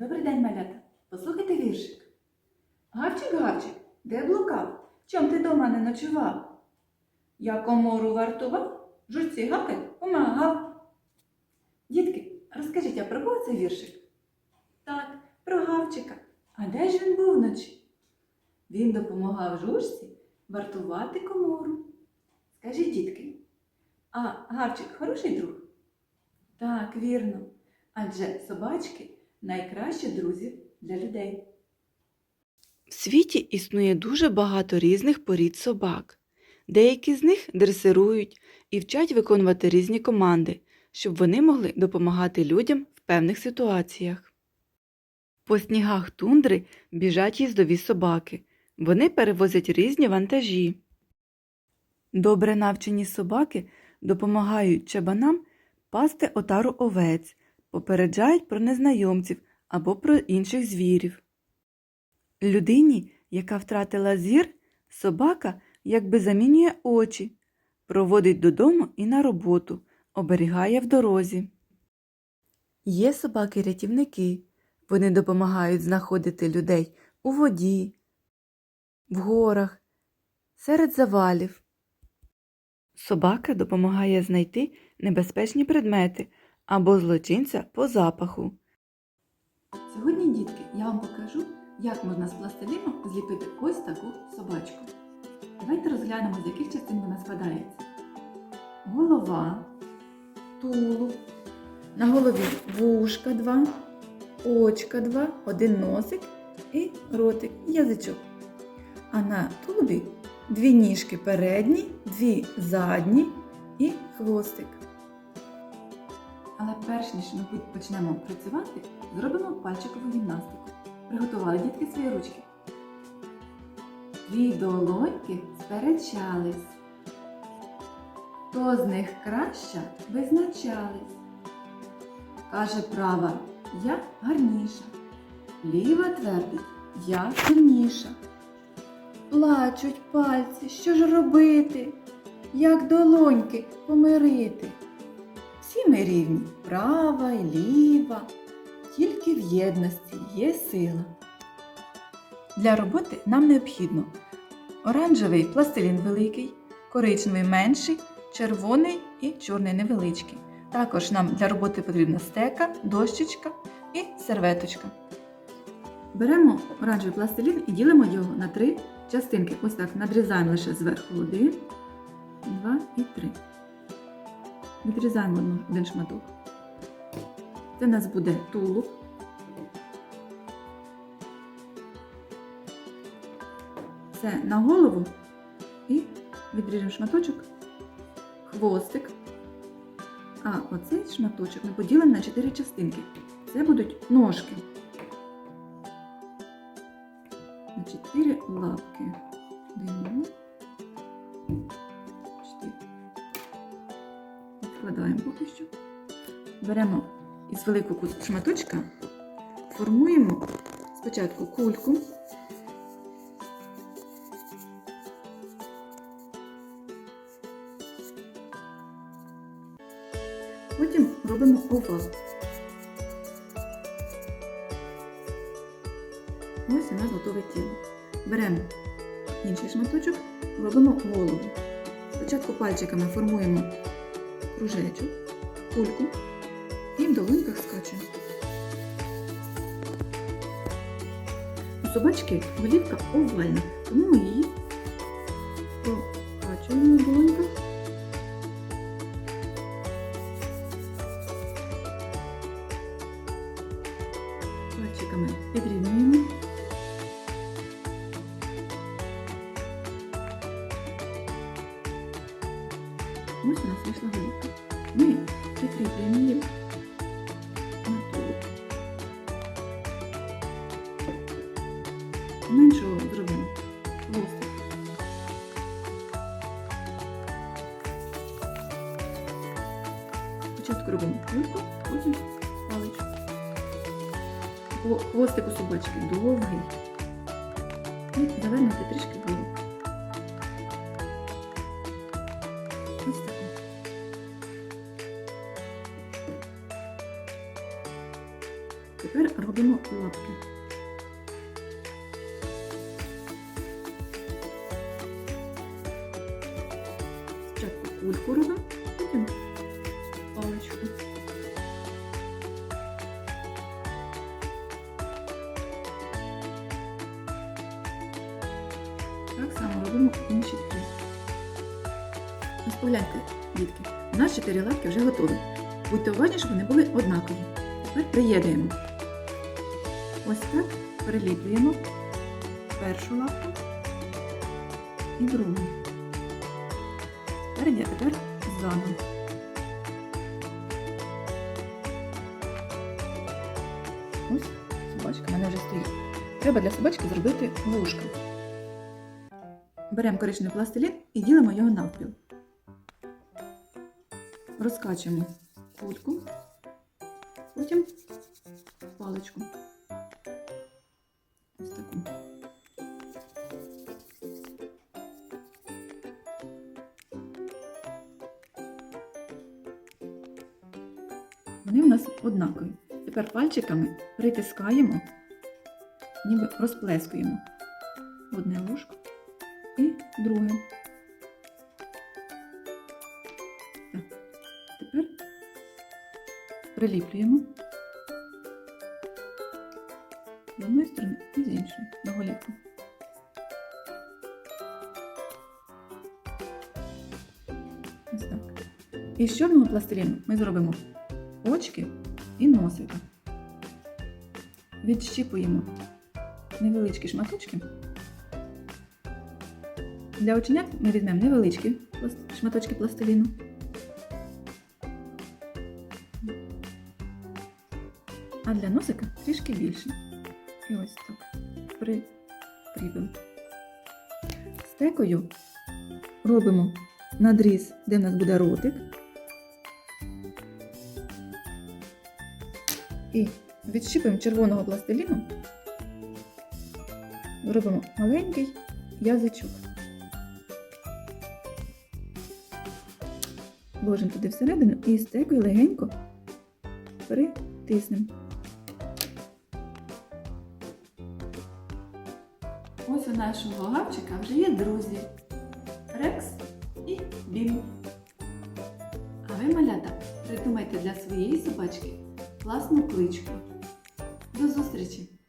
Добрий день, малята. Послухайте віршик. Гавчик, гавчик, де блукав? Чом ти дома не ночував? Я комору вартував, жучці гавкать помагав. Дітки, розкажіть, а про кого це віршик? Так, про гавчика. А де ж він був вночі? Він допомагав жучці вартувати комору. Скажіть, дітки, а гавчик хороший друг? Так, вірно. Адже собачки найкращі друзі для людей. В світі існує дуже багато різних порід собак. Деякі з них дресирують і вчать виконувати різні команди, щоб вони могли допомагати людям в певних ситуаціях. По снігах тундри біжать їздові собаки. Вони перевозять різні вантажі. Добре навчені собаки допомагають чабанам пасти отару овець, попереджають про незнайомців або про інших звірів. Людині, яка втратила зір, собака якби замінює очі, проводить додому і на роботу, оберігає в дорозі. Є собаки-рятівники. Вони допомагають знаходити людей у воді, в горах, серед завалів. Собака допомагає знайти небезпечні предмети або злочинця по запаху. Сьогодні, дітки, я вам покажу, як можна з пластиліну зліпити ось таку собачку. Давайте розглянемо, з яких частин вона складається. Голова, тулуб, на голові вушка два, очка два, один носик і ротик, язичок. А на тулубі дві ніжки передні, дві задні і хвостик. Але перш ніж ми почнемо працювати, зробимо пальчикову гімнастику. Приготували дітки свої ручки. Дві долоньки сперечались. Хто з них краща визначались. Каже права, я гарніша. Ліва твердить, я сильніша. Плачуть пальці, що ж робити? Як долоньки помирити? Ми рівні, права і ліва, тільки в єдності є сила. Для роботи нам необхідно оранжевий пластилін великий, коричневий менший, червоний і чорний невеличкий. Також нам для роботи потрібна стека, дощечка і серветочка. Беремо оранжевий пластилін і ділимо його на три частинки. Ось так надрізаємо лише зверху один, два і три. Відрізаємо один шматок. Це у нас буде тулуб. Це на голову і відріжемо шматочок, хвостик. А оцей шматочок ми поділимо на чотири частинки. Це будуть ножки. На чотири лапки. Один, Відкладаємо поки що. Беремо із великого шматочка, формуємо спочатку кульку. Потім робимо овал. Ось у нас готове тіло. Беремо інший шматочок, робимо голову. Спочатку пальчиками формуємо кружечок, кульку і в долоньках скачуємо. У собачки голівка овальна, тому ми її прокачуємо в долоньках. Пальчиками підрівнюємо. Ось у нас вийшла голівка. Ми прикріплюємо її на тулуб. Меншого зробимо хвостик. Спочатку робимо хвилинку, потім паличку. Хвостик у собачки довгий. І завернути трішки буде. Тепер робимо лапки. Спочатку кульку робимо, потім паличку. Погляньте, дітки, у нас чотири лапки вже готові. Будьте уважні, щоб вони були однакові. Тепер приєднуємо. Ось так приліплюємо першу лапку і другу. Спереді, а тепер ззаду. Ось собачка в мене вже стоїть. Треба для собачки зробити вушка. Беремо коричневий пластилін і ділимо його навпіл. Розкачуємо кульку, потім паличку. Ось таку. Вони в нас однакові. Тепер пальчиками притискаємо, ніби розплескуємо одне ложко і друге. Приліплюємо з одної сторони і з іншої на голівку. Ось так. І з чорного пластиліну ми зробимо очки і носика. Відщіпуємо невеличкі шматочки. Для оченят ми візьмемо невеличкі шматочки пластиліну. А для носика трішки більше. І ось так прикріпимо. Стекою робимо надріз, де в нас буде ротик. І відщіпуємо червоного пластиліну, робимо маленький язичок. Ложимо туди всередину і стекою легенько притиснемо. Ось у нашого гавчика вже є друзі. Рекс і Бім. А ви, малята, придумайте для своєї собачки класну кличку. До зустрічі!